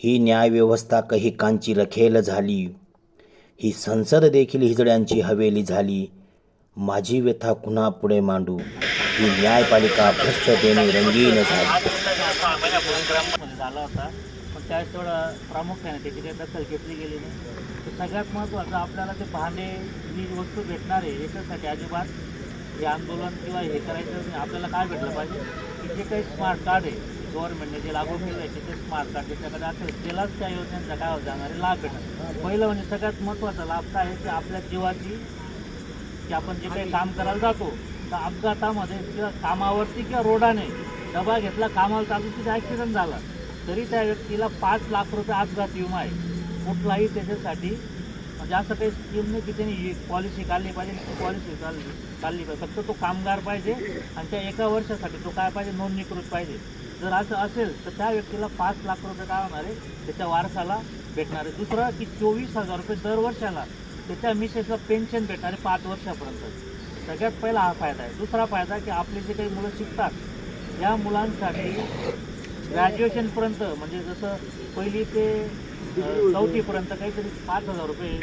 ही न्यायव्यवस्था कही कांची रखेल झाली. ही संसद देखील हिजड्यांची हवेली झाली. माझी व्यथा कुणा पुढे मांडू? ही न्यायपालिका भ्रष्टतेने रंगीन झाली. झाला होता पण त्यावेळेस तेवढं प्रामुख्याने त्याची काही दखल घेतली गेली नाही तर सगळ्यात महत्त्वाचं आपल्याला ते भांडे जी वस्तू भेटणार आहे याच्यासाठी अजिबात हे आंदोलन किंवा हे करायचं आपल्याला काय भेटलं पाहिजे? की जे काही स्मार्ट कार्ड आहे गव्हर्नमेंटने जे लागू केलं आहे ते स्मार्ट कार्ड त्याच्याकडे असेल त्यालाच त्या योजनेचा काय होत जाणारे लाभ भेटणार पहिलं म्हणजे सगळ्यात महत्त्वाचा लाभ काय आहे? की आपल्या जीवाची की आपण जे काही काम करायला जातो तर अपघातामध्ये किंवा कामावरती किंवा रोडाने डबा घेतला कामाला चालू तिथे ॲक्सिडेंट झाला तरी त्या व्यक्तीला पाच लाख रुपये अपघात विमा आहे. कुठलाही त्याच्यासाठी म्हणजे असं काही स्कीम नाही की त्यांनी पॉलिसी काढली पाहिजे ती पॉलिसी काढली काढली पाहिजे. फक्त तो कामगार पाहिजे आणि त्या एका वर्षासाठी तो काय पाहिजे? नोंदणीकृत पाहिजे. जर असं असेल तर त्या व्यक्तीला पाच लाख रुपये काय होणार आहे? त्याच्या वारसाला भेटणार आहे. दुसरं की चोवीस हजार रुपये दर वर्षाला त्याच्या मिसेसला पेन्शन भेटणार आहे पाच वर्षापर्यंत. सगळ्यात पहिला हा फायदा आहे. दुसरा फायदा की आपले जे काही मुलं शिकतात या मुलांसाठी ग्रॅज्युएशनपर्यंत म्हणजे जसं पहिली ते चौथीपर्यंत काहीतरी पाच हजार रुपये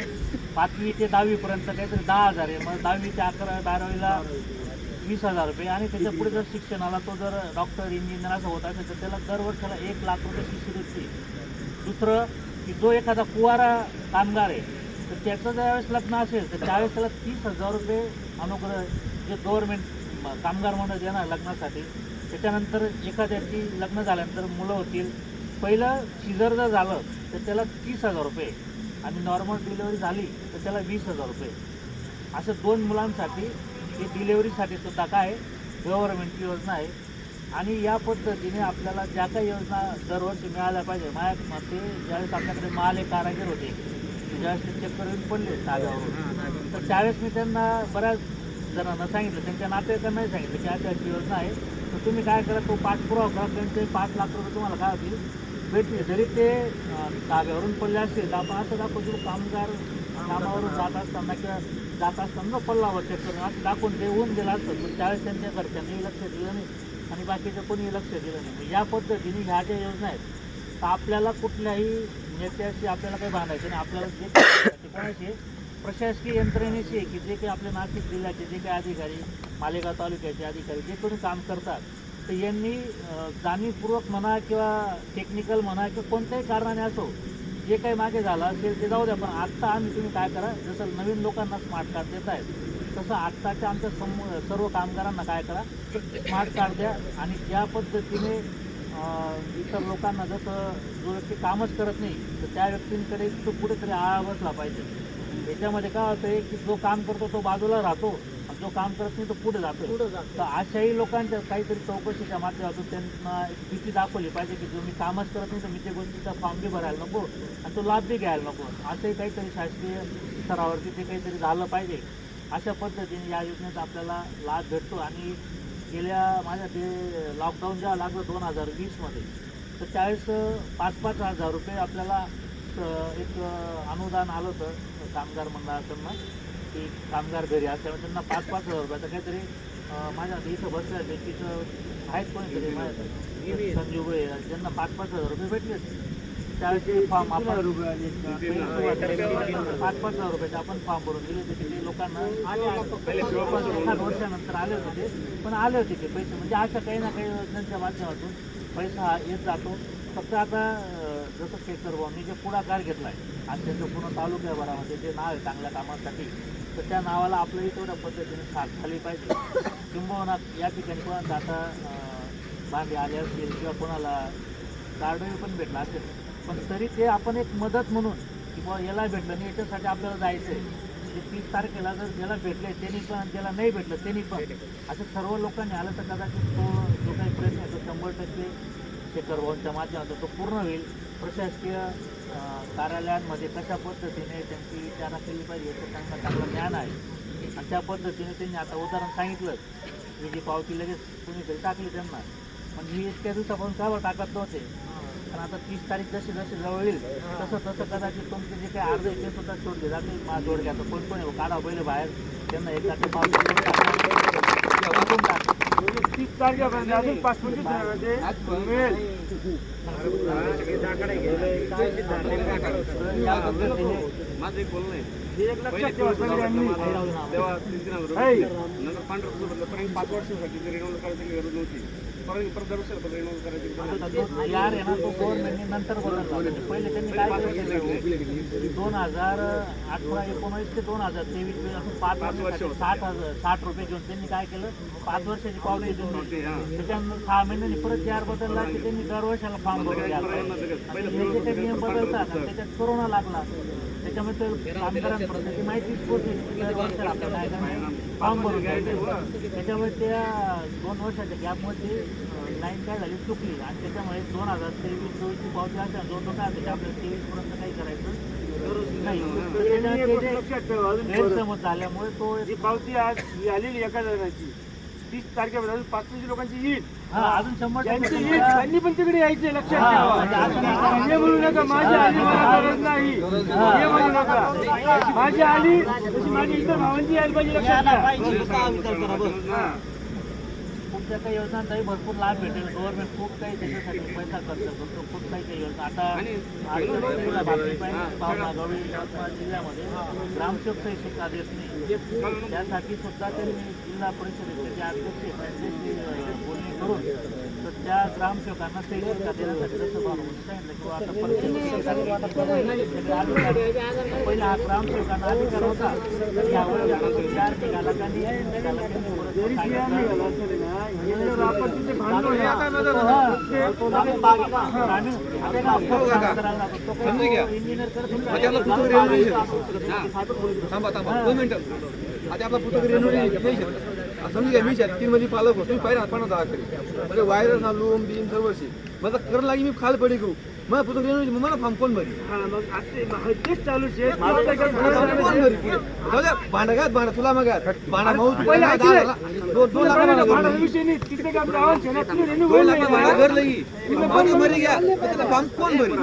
पाचवी ते दहावीपर्यंत काहीतरी दहा हजार आहे. मग दहावी ते अकरा बारावीला वीस हजार रुपये आणि त्याच्या पुढे जर शिक्षणाला तो जर डॉक्टर इंजिनियर असं होत असेल तर त्याला दरवर्षाला एक लाख रुपये शिष्यवृत्ती दुसरं की जो एखादा कुवारा कामगार आहे तर त्याचं ज्यावेळेस लग्न असेल तर त्यावेळेस त्याला तीस हजार रुपये अनुग्रह जे गव्हर्नमेंट कामगार म्हणून देणार लग्नासाठी त्याच्यानंतर एखाद्याची लग्न झाल्यानंतर मुलं होतील. पहिलं सिजर जर झालं तर त्याला तीस हजार रुपये. आणि नॉर्मल डिलिव्हरी झाली तर त्याला वीस हजार रुपये. असं दोन मुलांसाठी ही डिलेवरीसाठी सुद्धा काय गव्हर्नमेंटची योजना आहे. आणि या पद्धतीने आपल्याला ज्या काही योजना दरवर्षी मिळाल्या पाहिजे माझ्या मते ज्यावेळेस आपल्याकडे माल एक कारागीर होते ज्यावेळेस ते चक्कर येऊन पडले ताब्यावरून तर त्यावेळेस मी त्यांना बऱ्याच जणांना सांगितलं त्यांच्या नातेवाईकांनाही सांगितलं की अशी अशी योजना आहे. तर तुम्ही काय करा तो पाठपुरावा करा त्यांचे पाच लाख रुपये तुम्हाला काय होतील? भेटतील जरी ते अं, ताब्यावरून पडले असतील दाबा असं दाखवतो कामगार कामावरून जात असताना किंवा जात असताना पडला चेक करून. असं दाखवून देऊन गेला असतं पण त्यावेळेस त्यांच्या घरच्यांनी लक्ष दिलं नाही आणि बाकीचं कोणी लक्ष दिलं नाही. या पद्धतीने ह्या ज्या योजना आहेत तर आपल्याला कुठल्याही नेत्याशी आपल्याला काही बांधायचं नाही. आपल्याला जे कोणाशी? प्रशासकीय यंत्रणेशी आहे की जे काही आपल्या नाशिक जिल्ह्याचे जे काही अधिकारी मालेगाव तालुक्याचे अधिकारी जे कोणी काम करतात तर यांनी जाणीवपूर्वक म्हणा किंवा टेक्निकल म्हणा किंवा कोणत्याही कारणाने असो जे काही मागे झालं असेल ते जाऊ द्या पण आत्ता आम्ही तुम्ही काय करा जसं नवीन लोकांना स्मार्ट कार्ड देत आहेत तसं आत्ताच्या आमच्या सम सर्व कामगारांना काय करा स्मार्ट कार्ड द्या आणि ज्या पद्धतीने इतर लोकांना जसं जो व्यक्ती कामच करत नाही तर त्या व्यक्तींकडे तो कुठेतरी आळा बसला पाहिजे. याच्यामध्ये काय होतं आहे की जो काम करतो तो बाजूला राहतो जो काम करत नाही तो पुढे जातो. तर अशाही लोकांच्या काहीतरी चौकशीच्या माध्यमातून त्यांना एक भीती दाखवली पाहिजे की जो मी कामच करत नाही तर मी त्या गोष्टीचा फॉर्म बी भरायला नको आणि तो लाभ बी घ्यायला नको. असंही काहीतरी शासकीय स्तरावरती ते काहीतरी झालं पाहिजे. अशा पद्धतीने या योजनेचा आपल्याला लाभ भेटतो आणि गेल्या माझ्या ते लॉकडाऊन जेव्हा लागलं दोन हजार वीसमध्ये तर त्यावेळेस पाच पाच हजार रुपये आपल्याला एक अनुदान आलं होतं कामगार मंडळाकडनं. की कामगार घरी असल्यामुळे त्यांना पाच पाच हजार रुपयाचं काहीतरी माझ्या इथं बसल्या व्यक्तीचं आहेत कोणीतरी माझ्या संजीव भुये, ज्यांना पाच पाच हजार रुपये भेटले त्यावेळेस ते फॉर्म आपण पाच पाच हजार रुपयाचे आपण फॉर्म भरून दिले होते. ते लोकांना एखाद वर्षानंतर आले होते ते. पण आले होते ते पैसे. म्हणजे अशा काही ना काही योजनांच्या माध्यमातून पैसा हा येत जातो. फक्त आता जसं शेखर भाऊंनी जे पुढाकार घेतला आहे आणि त्यांचं पूर्ण तालुक्याभरामध्ये जे नाव आहे चांगल्या कामासाठी तर त्या नावाला आपलंही तेवढ्या पद्धतीने साथ झाली पाहिजे. किंबहुना या ठिकाणी कोणाचा आता अं, भांडे आले असतील किंवा कोणाला कार्डही पण भेटला असेल. पण तरी ते आपण एक मदत म्हणून की बाबा याला भेटलं नाही याच्यासाठी आपल्याला जायचं आहे म्हणजे तीस तारखेला जर ज्याला भेटले त्यांनी पण ज्याला नाही भेटलं त्यांनी पण. असं सर्व लोकांनी आलं तर कदाचित तो जो काही प्रयत्न आहे तो शंभर टक्के शेखर भाऊंच्या माध्यमातून तो पूर्ण होईल. प्रशासकीय कार्यालयांमध्ये कशा पद्धतीने त्यांची विचारणा केली पाहिजे याचं त्यांना चांगलं ज्ञान आहे. आणि त्या पद्धतीने त्यांनी आता उदाहरण सांगितलं की जी पावती लगेच कुणीतरी टाकली त्यांना. पण ही इतक्या दिवसापासून का बरं टाकत नव्हते. पण आता तीस तारीख जशी जशी जवळ येईल तसं तसं कदाचित तुमचे जे काही अर्ज आहे ते सुद्धा सोडले जातील. माझ जोडक्यात कोण कोण आहे? काढा पहिले बाहेर. त्यांना एकदा ते पावती तीस तारखेपर्यंत अजून पाच पंचवीस एक लक्षात ठेवा सगळ्यांनी तेव्हा तीन तीन हजार पाच वर्षासाठी ते करायची गरज नव्हती तो यार आहे ना तो गव्हर्नमेंटने नंतर बदलला म्हणजे पहिले त्यांनी काय केलं दोन हजार अठरा एकोणीस ते दोन हजार तेवीस असं पाच वर्षासाठी साठ हजार साठ रुपये घेऊन त्यांनी काय केलं? पाच वर्षाची पावले दिली त्याच्यानंतर सहा महिन्यांनी परत यार बदलला की त्यांनी दर वर्षाला फॉर्म भरून काही नियम बदलतात त्याच्यात कोरोना लागला. त्याच्यामुळे ते कामगारांपर्यंत माहितीच पोहोचली. की दर वर्षाला आपल्याला काय फॉर्म भरून घ्यायचं त्याच्यामुळे त्या दोन वर्षाच्या गॅपमध्ये लाईन काय झाली? चुकली. आणि त्याच्यामुळे दोन हजार तेवीस चोवीसची पावती असते दोन दोन काय असायचे आपल्याला तेवीस पर्यंत काही करायचं. गैरसमज झाल्यामुळे तो पावती आज आलेली एका जणांची तीस तारखेपर्यंत अजून पाच पंचवीस लोकांची येईल. अजून शंभर टक्के. त्यांनी पण तिकडे यायचे लक्षात हा, ठेवा. हे म्हणू नका माझी आली मला गरज नाही. हे. म्हणू नका. माझी आली तशी माझी इतर भावांची यायला पाहिजे लक्षात ठेवा. खूपच्या काही योजनांचाही भरपूर लाभ भेटेल. गव्हर्नमेंट खूप काही त्याच्यासाठी पैसा खर्च करतो. खूप काही काही योजना. आता भावनागवी यवतमाळ जिल्ह्यामध्ये ग्रामसेवकही सुद्धा देत नाही. त्यासाठी सुद्धा त्यांनी जिल्हा परिषदेचे जे अध्यक्ष त्यांच्याशी बोलणी करून तर त्या ग्रामसेवकांना सही सुद्धा देण्यासाठी जसं सांगितलं किंवा आता पहिले. हा ग्रामसेवकांना अधिकार होता. यावेळी आता तो चार निघाला का नाही? निघाला का नाही, परत जरी काय सियार करणार? निघाला असेल ना, याच्यावर आपण तिथे भांडलो ना, थांबा थांबा दोन मिनिटं आता आपला पुस्तक रेणू समजून घ्या मी तीन मध्ये पालक होतो पहिला पण पाहणार म्हणजे वायरस लूम बीम सर्व माझा कर लागी मी खाल पडी करू मला पुस्तक रेणू मला फार्म कोण भरी. हा, मग मग तेच चालू आहे. कोण भरी भांडा घात भांडा तुला मग भांडा. दोन लाख भांडा घर लगी माझं मरी घ्या. त्याला फार्म कोण भरी.